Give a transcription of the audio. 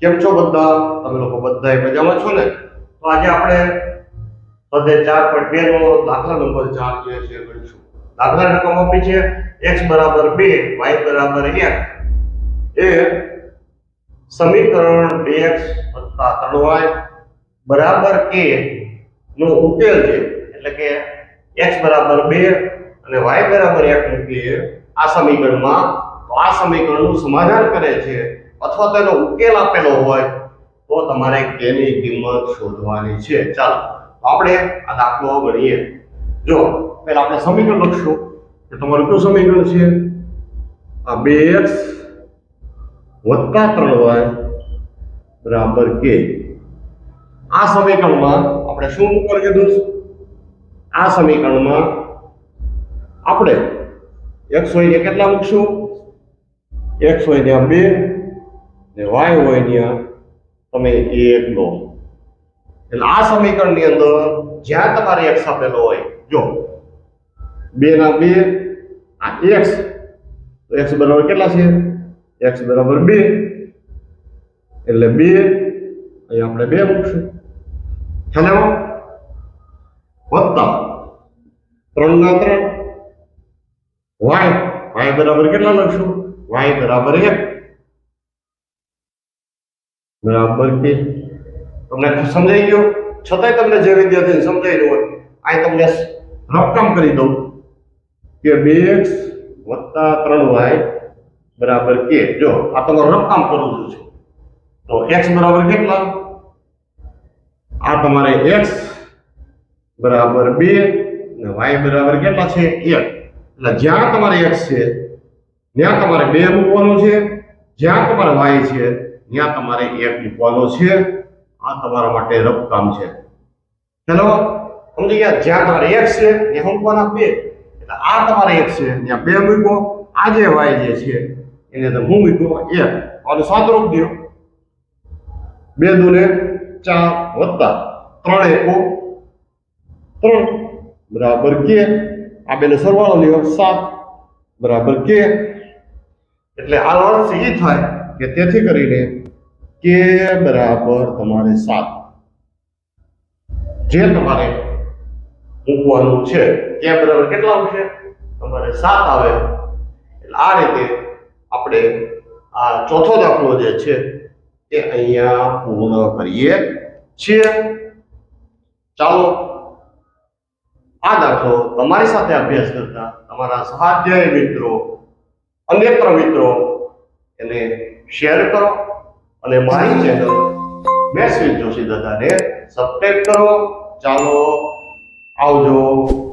કેમ છો બધા? તમે લોકો બધા મજામાં છો ને? તો આજે આપણે સ્વાધ્યાય ચાર પોઈન્ટ બે નો દાખલા નંબર ચાર જે છે ગણીશું દાખલા રકમ આપી છે એક્સ બરાબર બે વાય બરાબર એક. એ સમીકરણ બે એક્સ વત્તા ત્રણ વાય બરાબર કે નો ઉકેલ છે. એટલે કે એક્સ બરાબર બે અને વાય બરાબર એક મૂકીએ. આ સમીકરણમાં તો આ સમીકરણનું સમાધાન કરે છે અથવા તો એનો ઉકેલ આપેલો હોય, તો તમારે કેની કિંમત શોધવાની છે? ચાલો, આપણે આ દાખલો ગણીએ જો, પહેલા આપણે સમીકરણ લખશું. કે તમારું કયું સમીકરણ છે? આ બે એક્સ વત્તા ત્રણ વાય બરાબર કે. આ સમીકરણમાં આપણે શું ઉપર કીધું? આ સમીકરણમાં આપણે એક્સ હોય કેટલા મૂકશું? એક્સ હોય ત્યાં બે ને વાય હોય ત્યાં તમે એક લો એટલે આ સમીકરણની અંદર જ્યાં તમારે એક્સ આપેલો હોય, જો, બે ના બે, આ એક્સ એક્સ બરાબર કેટલા છે? એક્સ બરાબર બે. એટલે બે અહીં આપણે બે મૂકશું. હેલો? વત્તા ત્રણ ના ત્રણ. વાય વાય બરાબર કેટલા લખશું? વાય બરાબર એક. બરાબર કે? તમને સમજાઈ ગયો? છતાંય તમને જે વિદ્યાર્થીને રહ્યો હોય. આ તમને રકમ કરી દઉં કે બે એક્સ વત્તા ત્રણ વાય બરાબર કે? જો, આ તમારો રકમ કરું છું તો એક્સ બરાબર કેટલા? આ તમારે એક્સ બરાબર બે અને વાય બરાબર કેટલા છે? એક. એટલે જ્યાં તમારે એક્સ છે, ત્યાં તમારે બે મૂકવાનું છે, જ્યાં તમારે વાય છે ત્યાં તમારે એક મૂકવાનો છે. આ તમારા માટે રકમ છે. ચલો સમજી ગયા જ્યાં તમારે એક છે, ત્યાં મૂકવાના બે. એટલે આ તમારે એક છે, ત્યાં બે મૂકો. આ જે વાય જે છે, એને તમે હું મૂકો? એક. અને સાત રોક દો. બે દુને ચાર વત્તા ત્રણ એકો. ત્રણ. બરાબર કે? આ બેનો સરવાળો લ્યો. સાત. બરાબર કે? એટલે આ અર્થ એ થાય કે તેથી કરીને કે બરાબર તમારે સાત જે તમારે મૂકવાનું છે કે બરાબર કેટલા આવશે? તમારે સાત આવે. એટલે આ રીતે આપણે આ ચોથો દાખલો જે છે એ અહીંયા પૂર્ણ કરીએ છીએ. ચાલો, આ દાખલો તમારી સાથે અભ્યાસ કરતા તમારા સ્વાધ્યાય મિત્રો, અનેત્ર મિત્રો એને શેર કરો અને મારી ચેનલ મેસેજ જોશી દાદાને સબસ્ક્રાઈબ કરો. ચાલો આવજો.